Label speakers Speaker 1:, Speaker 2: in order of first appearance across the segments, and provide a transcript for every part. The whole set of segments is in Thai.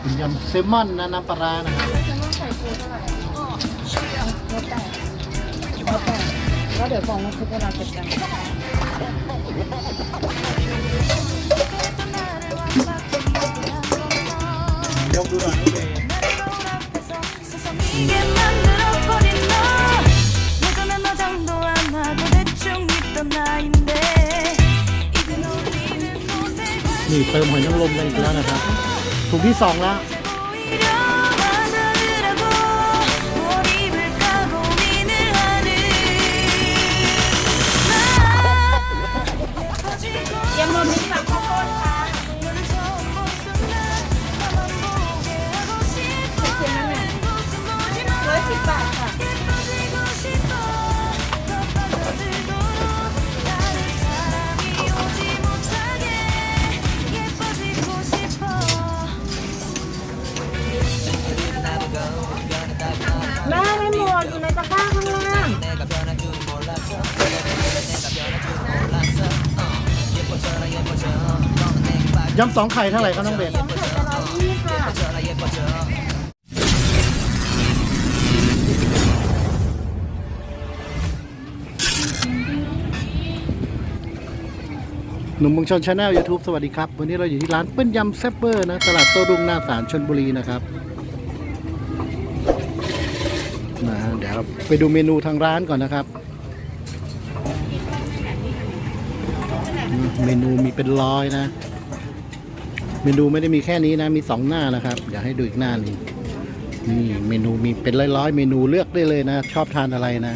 Speaker 1: เป็นยำเซมอนนะน้ำปลานะครับ
Speaker 2: เซมอนใส่ปูเท่าไหร่ก็แล้วแต่แล้วแต่แล้วเดี๋ยวฟองมันคือเวลาเก็บกัน
Speaker 1: ยกดูหน่อยโอเคนี่เติมหอยนางรมกันอีกแล้วนะครับ ถุงที่สองแล้ว
Speaker 2: ยำ
Speaker 1: สองไข่เท่าไหร่ครับน้องเบย์
Speaker 2: สองไข่จะร้อยยี่ค่ะ
Speaker 1: หนุ่มเมืองชนชาแนลยูทูบสวัสดีครับ วันนี้เราอยู่ที่ร้านเปิ้ลยำแซบเบอร์นะ ตลาดโต้รุ่งหน้าศาลชนบุรีนะครับนะเดี๋ยวเราไปดูเมนูทางร้านก่อนนะครับอืมเมนูมีเป็นร้อยนะ เมนูไม่ได้มีแค่นี้นะ มีสองหน้านะครับ เดี๋ยวให้ดูอีกหน้านึงนี่เมนูมีเป็นร้อยๆเมนูเลือกได้เลยนะ ชอบทานอะไรนะ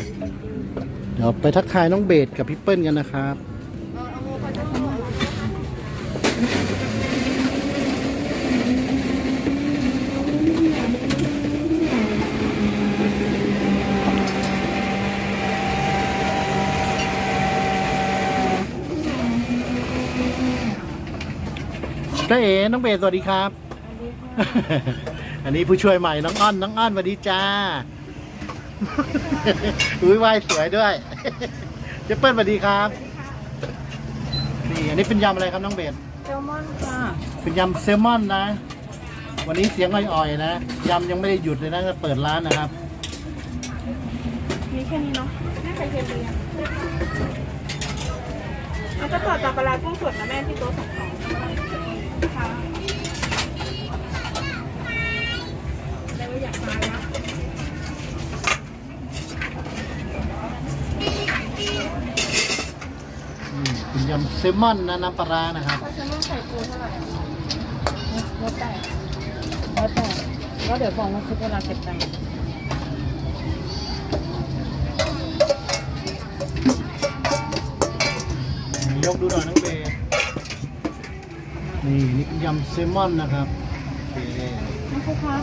Speaker 1: เดี๋ยวไปทักทายน้องเบสกับพี่เปิ้ลกันนะครับ จ้าเอ๋น้องเบสสวัสดีครับ อันนี้ผู้ช่วยใหม่น้องอ้อนน้องอ้อนสวัสดีจ้า อุ้ยว่ายสวยด้วย เจเปิ้ลสวัสดีครับ นี่อันนี้เป็นยำอะไรครับน้องเบส
Speaker 2: แซลมอนค่ะ
Speaker 1: เป็นยำเซลมอนนะ วันนี้เสียงอ่อยๆนะ ยำยังไม่ได้หยุดเลยนะจะเปิดร้านนะครับ
Speaker 2: มีแค่นี้เนาะแม่ไข่เค็มเรียงแล้วก็ต่อจากปลาร้ากุ้งสดนะแม่ที่โต๊ะสองสอง อยากมาแล้ว
Speaker 1: อืมเป็นยำเซลมอนนะน้ำปลาร้านะครับ
Speaker 2: แซลมอนไข่ปูเท่าไหร่แล้วแต่แล้วแต่แล้วเดี๋ยวฟองน้ำซุปเวลาเก็บกัน
Speaker 1: ยกดูหน่อยน้องเบย์นี่นี่เป็นยำเซลมอนนะครับโอเค
Speaker 2: น้ำซุปคะ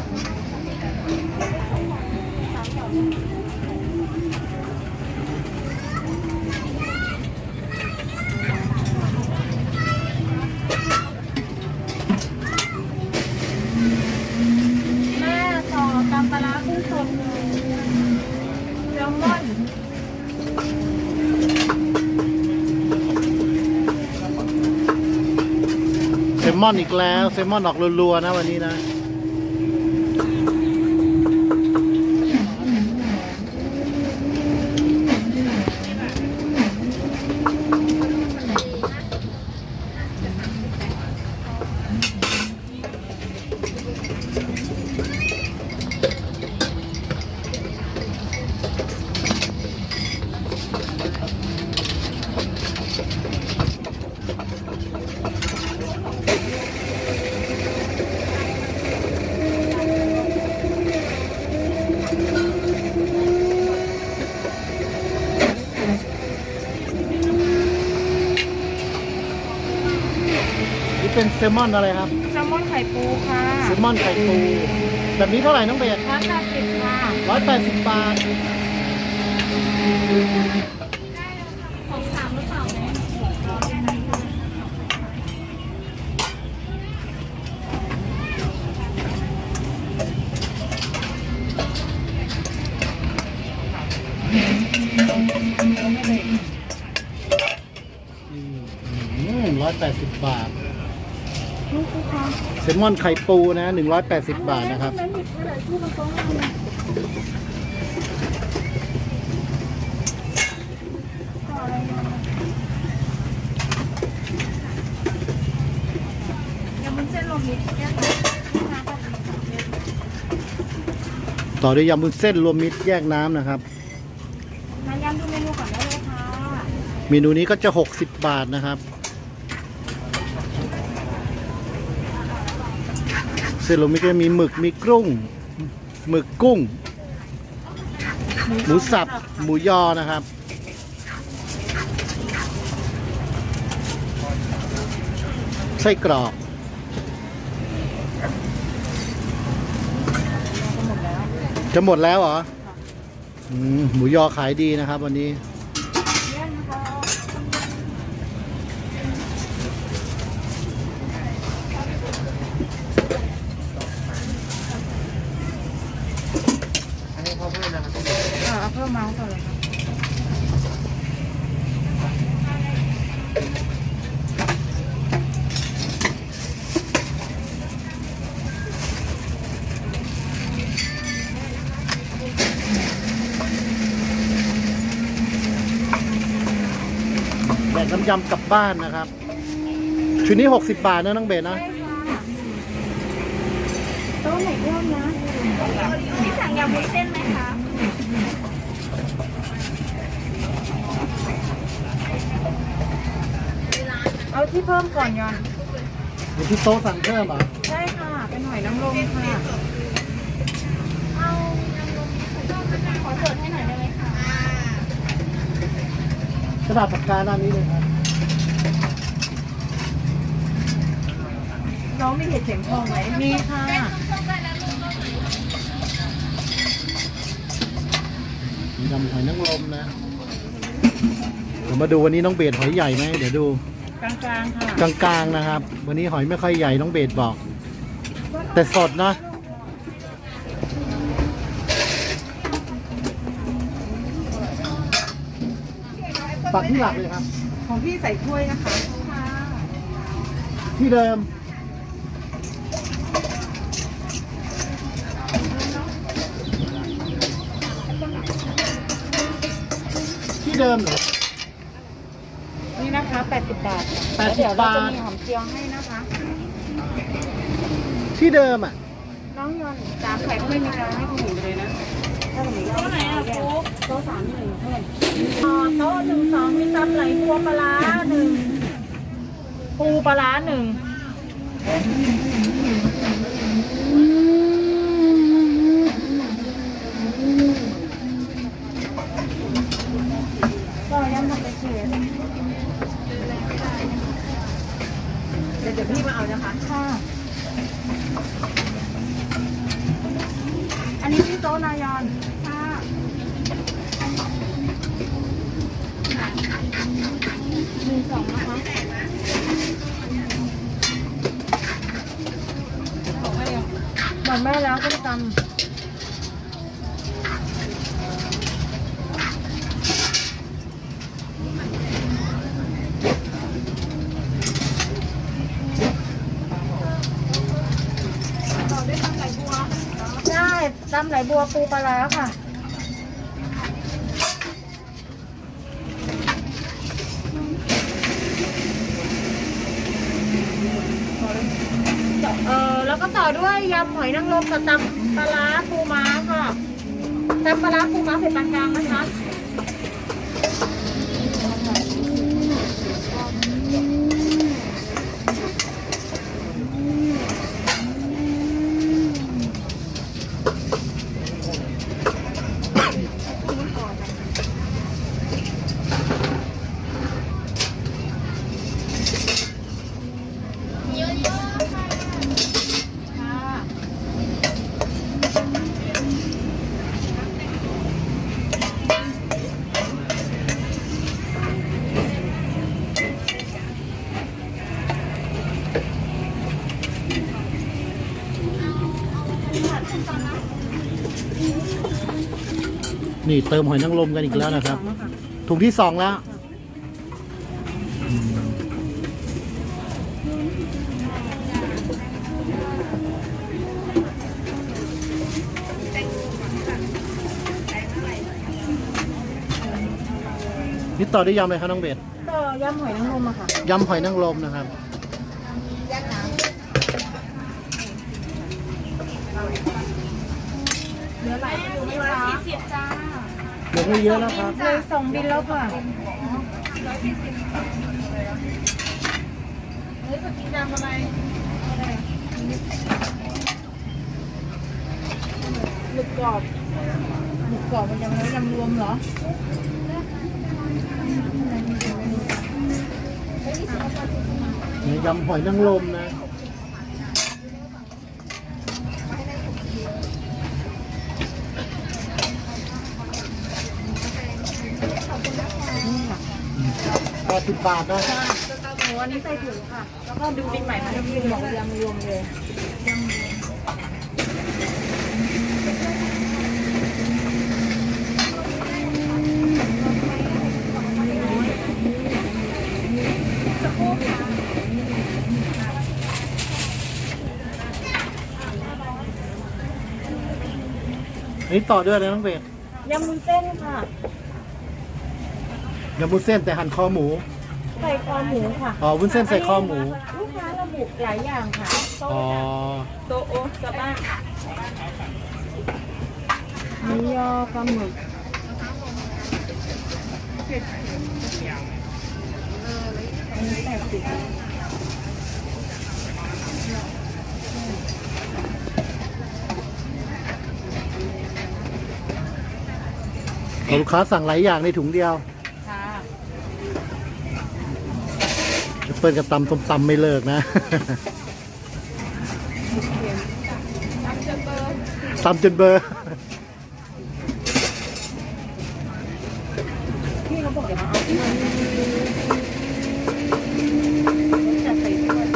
Speaker 2: แม่ต่อตำปลาร้ากุ้งสดแซลมอน
Speaker 1: เซมอนอีกแล้ว เซมอนออกรัวๆนะวันนี้นะ ซลมอนอะไรครับ
Speaker 2: แซลมอนไข่ปูค่ะ
Speaker 1: เซลมอนไข่ปูแบบนี้เท่าไหร่น้องเบส
Speaker 2: ร้านแปดสิบค่ะ
Speaker 1: ร้อยแปดสิบบาท
Speaker 2: แซ
Speaker 1: ลมอนไข่ปูนะ 180 บาทนะครับ
Speaker 2: ยำมุ้นเส้นรวมมิตรแยกน้ำ
Speaker 1: ต่อด้วยยำบุญเส้นรวมมิตรแยกน้ำนะครับ
Speaker 2: น้ำยำดูเมนูก่อนได้เลยค่ะ
Speaker 1: เมนูนี้ก็จะ 60 บาทนะครับ เส้นรวมมิตรก็จะมีหมึกมีกุ้งหมึกกุ้ง หมูสับ หมูยอนะครับ ไส้กรอก
Speaker 2: จะหมดแล้ว
Speaker 1: เหรอหมูยอขายดีนะครับวันนี้
Speaker 2: แยกนะคะ
Speaker 3: อันนี้พอเพิ่มนะครับ
Speaker 2: เออเอาเพิ่มเมาส์ก่อนเลยค่ะ
Speaker 1: แบก น้ำยำกลับบ้านนะครับ ชุดนี้ 60 บาทนะน้องเบสนะ
Speaker 2: โต๊ะไหนเพิ่มนะพี่สั่งยำมุ้นเส้นไหมคะเอาที่เพิ่มก่อนยอน
Speaker 1: เดี๋ยวพี่โต๊ะสั่งเพิ่มเหรอ
Speaker 2: ใช่ค่ะ เป็นหอยนางรมค่ะขอจดให้หน่อยได้ไหมคะ
Speaker 1: กระดาษปากกาด้านนี้เลยครับ
Speaker 2: น้องมีเห็ดเข็มทองไหมมีค่ะ
Speaker 1: ยำหอยนางรมนะเดี๋ยวมาดูวันนี้น้องเบสหอยใหญ่ไหมเดี๋ยวดู
Speaker 2: กลางๆค่ะ
Speaker 1: กลางๆนะครับ วันนี้หอยไม่ค่อยใหญ่น้องเบสบอก แต่สดนะ ปักที่หลักเลยครับ
Speaker 2: ของพี่ใส่ถ้วยนะคะ
Speaker 1: ที่เดิม ที่เดิมเหรอ
Speaker 2: นี่นะคะ 80 บาท
Speaker 1: 80
Speaker 2: แล้วเดี๋ยวเราจะ
Speaker 1: บาท
Speaker 2: มีหอมเจียวให้นะคะ
Speaker 1: ที่เดิมอะ
Speaker 2: น้องยอนสามไข่ก็ไม่มีการให้คุณหญิงเลยนะ ถ้าคุณหญิงโต๊ะไหนอะฟุกโต๊ะสามหนึ่งเท่าไหร่โต๊ะหนึ่งสองมีตำไหลบัวปลาร้าหนึ่งปูปลาร้าหนึ่งก็ย้ำทำไปเฉยเดี๋ยวเดี๋ยวพี่มาเอานะคะ ค่ะ อันนี้ที่โต๊ะนายอนค่ะหนึ่งสองนะคะบอกแม่ยังบอกแม่แล้วก็ตำใช่ตำไหลบัวปูปลาร้าค่ะ เออแล้วก็ต่อด้วยยำหอยนางรมกับตำปลาร้าปูม้าค่ะตำปลาร้าปูม้าเผ็ดปานกลางนะคะ
Speaker 1: นี่เติมหอยนางรมกันอีกแล้วนะครับ ถุงที่สองแล้ว นี่ต่อได้ยำอะไรครับน้องเบส
Speaker 2: ต่อยำหอยนางรมอะค่ะ
Speaker 1: ยำหอยนางรมนะครับ
Speaker 2: เนื้อไหลอยู่ไหมคะ
Speaker 1: เหลือไม่เยอะแล้วครับ
Speaker 2: เลยสองบินแล้วค่ะเฮ้ยจะกินยำอะไรหมึกกรอบหมึกกรอบมันยำแล้วยำรวมเหรอ
Speaker 1: นี่ยำหอยนางรมนะ สิบบาทนะ
Speaker 2: หมูอันนี้ใส่ถุงค่ะ แล้วก็ดูบินใหม่ค่ะดูบินบอกยำรวมเลย
Speaker 1: อันนี้ต่อด้วยอะไรน้องเบส
Speaker 2: ยำมุนเส้นค่ะ
Speaker 1: ยำวุ้นเส้นแต่หั่นคอหมู
Speaker 2: ใส่คอหมูค่ะ
Speaker 1: อ๋อวุ้นเส้นใส่คอหมู
Speaker 2: ลูกค้าระบุหลายอย่างค่ะ
Speaker 1: อ๋อ
Speaker 2: โตโอสบ้าหมูยอปลาหมึกอันนี้แปดสิบ
Speaker 1: ลูกค้าสั่งหลายอย่างในถุงเดียว
Speaker 2: ค่ะ
Speaker 1: เปิ้ลกับตำส้มตำไม่เลิกนะตำจนเบอร์
Speaker 2: พี่เขาบอกอย่ามาเอาที่มันจัดใส่ถ้วย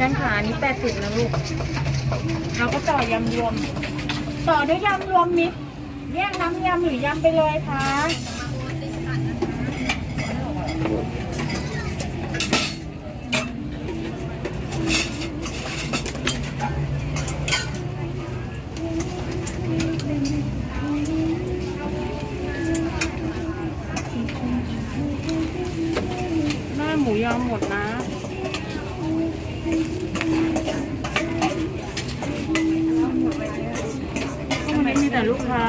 Speaker 2: ยังขาอันนี้ แปดสิบนะลูก เราก็ต่อยำรวม ต่อด้วยยำรวมมิตรแยกน้ำยำหรือยำไปเลยคะหน้าหมูยอหมดนะ ทำไมมีแต่ลูกค้า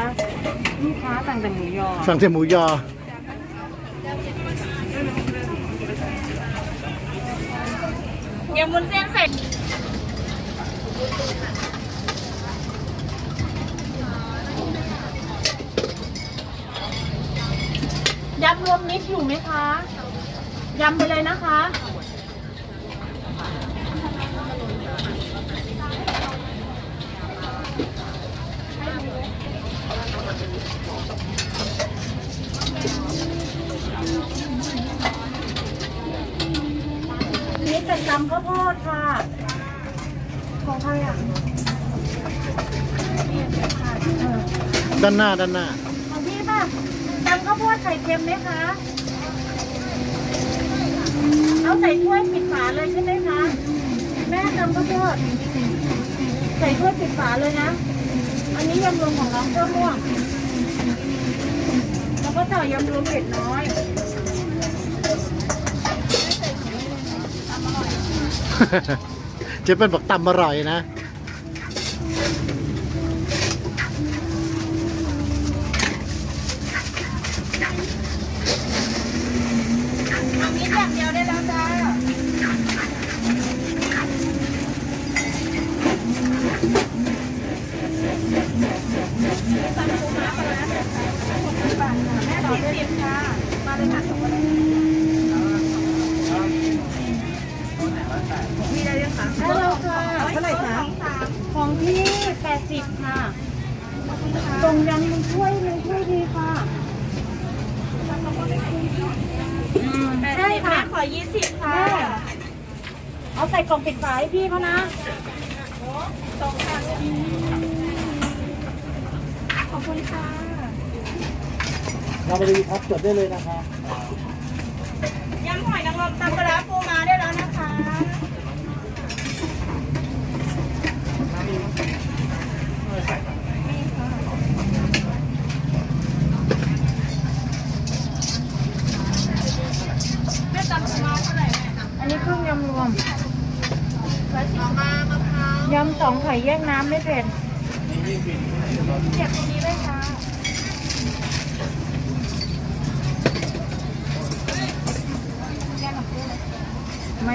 Speaker 2: ลูก ค้าสั่งแต่หมูยอ
Speaker 1: สั่งแต่หมูยอ
Speaker 2: ยำวุ้นเส้นเสร็จยำรวมมิตรอยู่ไหมคะยำไปเลยนะคะ นี่เป็นตำข้าวโพดค่ะ ของใครอะเออ
Speaker 1: ด้านหน้าด้านหน้า
Speaker 2: ของพี่ป่ะตำข้าวโพดไข่เค็มไหมคะ เอาใส่ถ้วยปิดฝาเลยใช่ไหมคะ แม่ตำข้าวโพดใส่ถ้วยปิดฝาเลยนะ อันนี้ยำรวมของน้องเจ้าม่วง แล้วก็ต่อยำรวมเผ็ดน้อย
Speaker 1: เจ๊เปิ้ลบอกตำอร่อยนะ
Speaker 2: องสิบค่ะ มาเลยค่ะสองคนมีอะไรยังคะได้แล้ค่ะเท่ไรคะของพี่แปดสิบค่ะตรงยังมันช่วยมันช่วยดีค่ะใช่ค่ะ
Speaker 4: ขอยี่สิบค่ะ
Speaker 2: เอาใส่กล่องปิดฝาให้พี่เขานะขอบคุณค่ะ
Speaker 1: เราไปดูครับจดได้เลยนะครับ
Speaker 4: ยำหอยนางรมตำปลาร้าปูมาได้แล้วนะคะแม่ตำปูมาเท่าไหร่แม่
Speaker 2: อันนี้เครื่องยำรวมยำสองไข่แยกน้ำไม่เผ็ด
Speaker 4: เสียบตรงนี้เลยค่ะ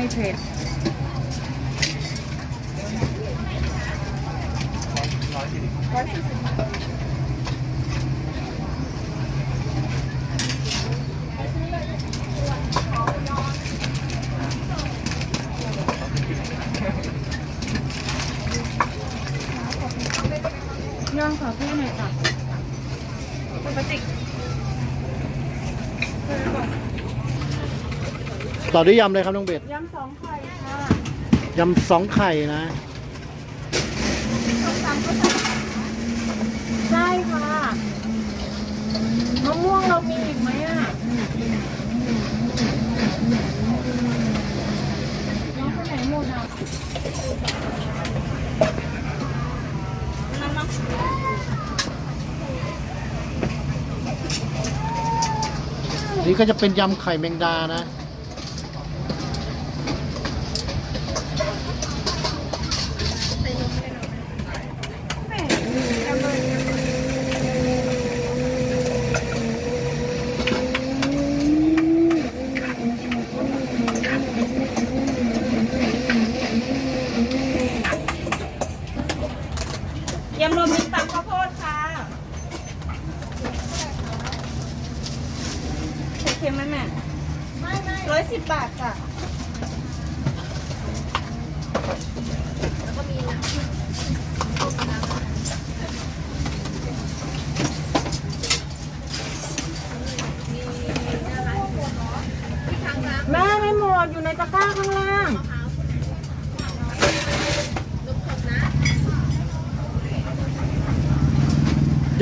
Speaker 2: ไม่เผ็ดย่องขอพี่หน่อยค่ะ
Speaker 4: ปกติ
Speaker 1: ต่อด้วยยำเลยครับน้องเบส
Speaker 2: ยำสองไข่ค่ะ
Speaker 1: ยำสองไข่นะ
Speaker 2: ใช่ค่ะมะม่วงเรามีอีกไหมอะน้องไปไหนหมดอะ
Speaker 1: นี่ก็จะเป็นยำไข่แมงดานะ
Speaker 4: ยำรวมมิตรตำข้าวโพดค่ะเค็มไหมแม่ไม่ไม่ร้อยสิบบาทค่ะ
Speaker 2: แม่ไม่หมดอยู่ในตะกร้าข้างล่าง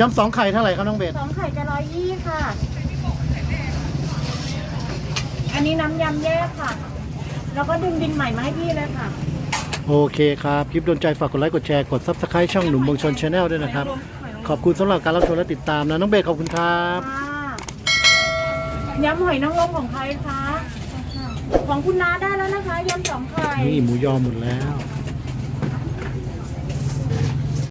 Speaker 1: ยำสองไข่เท่าไหร่ครับน้องเบส
Speaker 2: สองไข่จะร้อยยี่ค่ะ อันนี้น้ำยำแยกค่ะ แล้วก็ดึงบินใหม่มาให้พี่เลยค่ะ
Speaker 1: โอเคครับ คลิปโดนใจฝากกดไลค์กดแชร์กด Subscribe ช่องหนุ่มเมืองชนชาแนลด้วยนะครับ ขอบคุณสำหรับการรับชมและติดตามนะน้องเบสขอบคุณครับ
Speaker 2: ค่ะยำหอยนางรมของใครคะ ของคุณน้าได้แล้วนะคะยำสองไข่
Speaker 1: นี่หมูยอหมดแล้ว